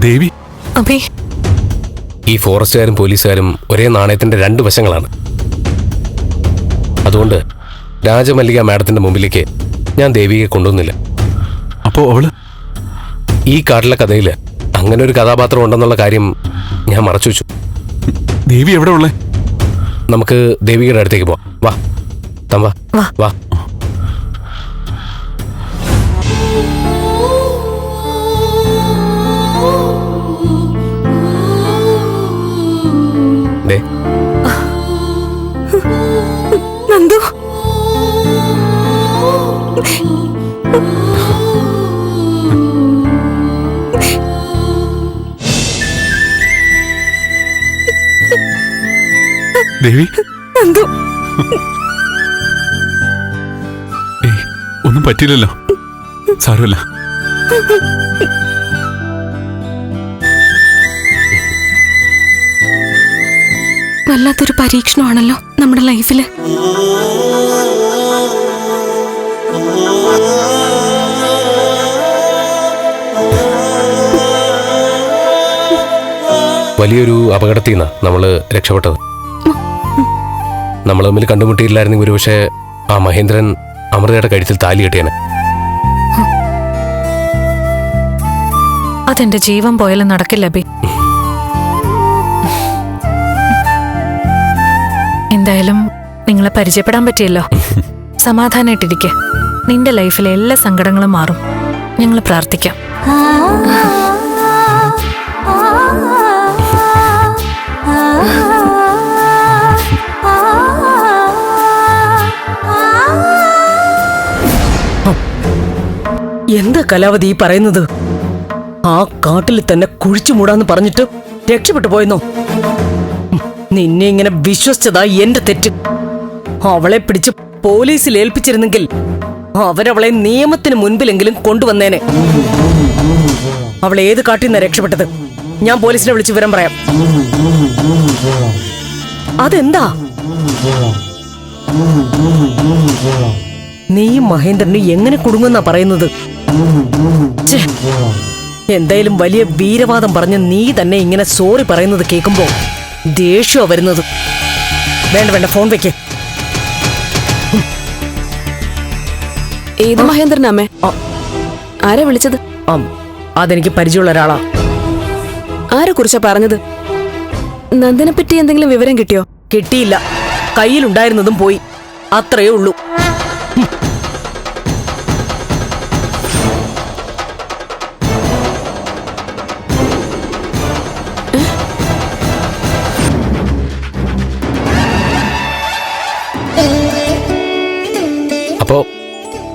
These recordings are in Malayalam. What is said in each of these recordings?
ദേവി. അബി ഈ ഫോറസ്റ്റുകാരും പോലീസുകാരും ഒരേ നാണയത്തിന്റെ രണ്ട് വശങ്ങളാണ്. അതുകൊണ്ട് രാജമല്ലിക മാഡത്തിന്റെ മുമ്പിലേക്ക് ഞാൻ ദേവിയെ കൊണ്ടുവന്നില്ല. അപ്പോ അവൾ? ഈ കാട്ടിലെ കഥയിൽ അങ്ങനെ ഒരു കഥാപാത്രം ഉണ്ടെന്നുള്ള കാര്യം ഞാൻ മറച്ചു വെച്ചു ദേവി എവിടെ ഉള്ളേ നമുക്ക് ദേവികയുടെ അടുത്തേക്ക് പോവാം. വാ. തം വാ. വാ. ദേവി. നന്ദു ഏയ് ഒന്നും പറ്റില്ലല്ലോ സാരമല്ല. വല്ലാത്തൊരു പരീക്ഷണമാണല്ലോ നമ്മുടെ ലൈഫിൽ. വലിയൊരു അപകടത്തിൽ നിന്നാണ് നമ്മൾ രക്ഷപ്പെട്ടത്. നമ്മൾ തമ്മിൽ കണ്ടുമുട്ടിയില്ലായിരുന്നെങ്കിൽ ഒരുപക്ഷെ ആ മഹേന്ദ്രൻ അമൃതയുടെ കഴുത്തിൽ താലി കെട്ടിയാണ് അതെന്റെ ജീവൻ പോയാലും നടക്കില്ല ബി. എന്തായാലും നിങ്ങളെ പരിചയപ്പെടാൻ പറ്റിയല്ലോ. സമാധാനമായിട്ടിരിക്കെ നിന്റെ ലൈഫിലെ എല്ലാ സങ്കടങ്ങളും മാറും. ഞങ്ങൾ പ്രാർത്ഥിക്കാം. എന്താ കലാവതി ഈ പറയുന്നത്? ആ കാട്ടിൽ തന്നെ കുഴിച്ചു മൂടാന്ന് പറഞ്ഞിട്ട് രക്ഷപ്പെട്ടു പോയെന്നോ? നിന്നെ ഇങ്ങനെ വിശ്വസിച്ചതാ എന്റെ തെറ്റ്. അവളെ പിടിച്ച് പോലീസിൽ ഏൽപ്പിച്ചിരുന്നെങ്കിൽ അവരവളെ നിയമത്തിന് മുൻപിലെങ്കിലും കൊണ്ടുവന്നേനെ. അവൾ ഏത് കാട്ടിൽ നിന്നാ രക്ഷപ്പെട്ടത്? ഞാൻ പോലീസിനെ വിളിച്ച് വിവരം പറയാം. അതെന്താ? നീ മഹേന്ദ്രന് എങ്ങനെ കുടുങ്ങുന്നാ പറയുന്നത്? എന്തായാലും വലിയ വീരവാദം പറഞ്ഞ് നീ തന്നെ ഇങ്ങനെ സോറി പറയുന്നത് കേൾക്കുമ്പോ ദേഷ്യോ വരുന്നത്. വേണ്ട വേണ്ട ഫോൺ വെക്ക്. ഏത് മഹേന്ദ്രൻ അമ്മേ? ആ, ആരാ വിളിച്ചത്? അതെനിക്ക് പരിചയമുള്ള ഒരാളാ. ആരെ കുറിച്ചാ പറഞ്ഞത്? നന്ദനെ പറ്റി എന്തെങ്കിലും വിവരം കിട്ടിയോ? കിട്ടിയില്ല. കയ്യിലുണ്ടായിരുന്നതും പോയി. അത്രയേ ഉള്ളൂ.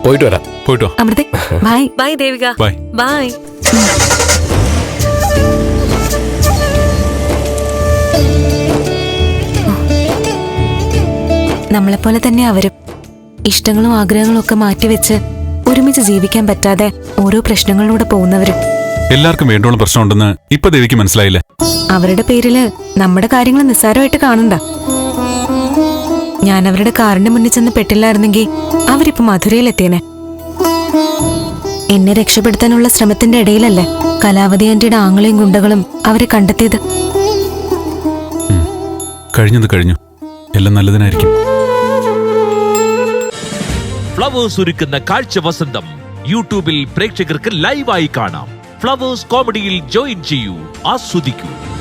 പോയിട്ട് വരാം. പോയിട്ടോ Amrita bye bye Devika. Bye bye നമ്മളെപ്പോലെ തന്നെ അവരും ഇഷ്ടങ്ങളും ആഗ്രഹങ്ങളും ഒക്കെ മാറ്റിവെച്ച് ഒരുമിച്ച് ജീവിക്കാൻ പറ്റാതെ ഓരോ പ്രശ്നങ്ങളിലൂടെ പോകുന്നവരും. എല്ലാവർക്കും വേണ്ടോളം പ്രശ്നമുണ്ടെന്ന് ഇപ്പൊ ദേവിക്ക് മനസ്സിലായില്ല? അവരുടെ പേരിൽ നമ്മുടെ കാര്യങ്ങൾ നിസ്സാരമായിട്ട് കാണണ്ട. ഞാൻ അവരുടെ കാറിന്റെ മുന്നിൽ ചെന്ന് പെട്ടില്ലായിരുന്നെങ്കിൽ അവരിപ്പോ മധുരയിലെത്തിയനെ. എന്നെ രക്ഷപ്പെടുത്താനുള്ള ശ്രമത്തിന്റെ ഇടയിലല്ലേ കലാവതി ആന്റിയുടെ ആങ്ങളെയും ഗുണ്ടകളും അവരെ കണ്ടെത്തിയത്. കഴിഞ്ഞത് കഴിഞ്ഞു. എല്ലാം നല്ലതിനായിരിക്കും. ഫ്ലവേഴ്സ് ഒരുക്കുന്ന കാഴ്ച വസന്തം യൂട്യൂബിൽ പ്രേക്ഷകർക്ക് ലൈവായി കാണാം. ഫ്ലവേഴ്സ് കോമഡിയിൽ ജോയിൻ ചെയ്യൂ. ആസ്വദിക്കൂ.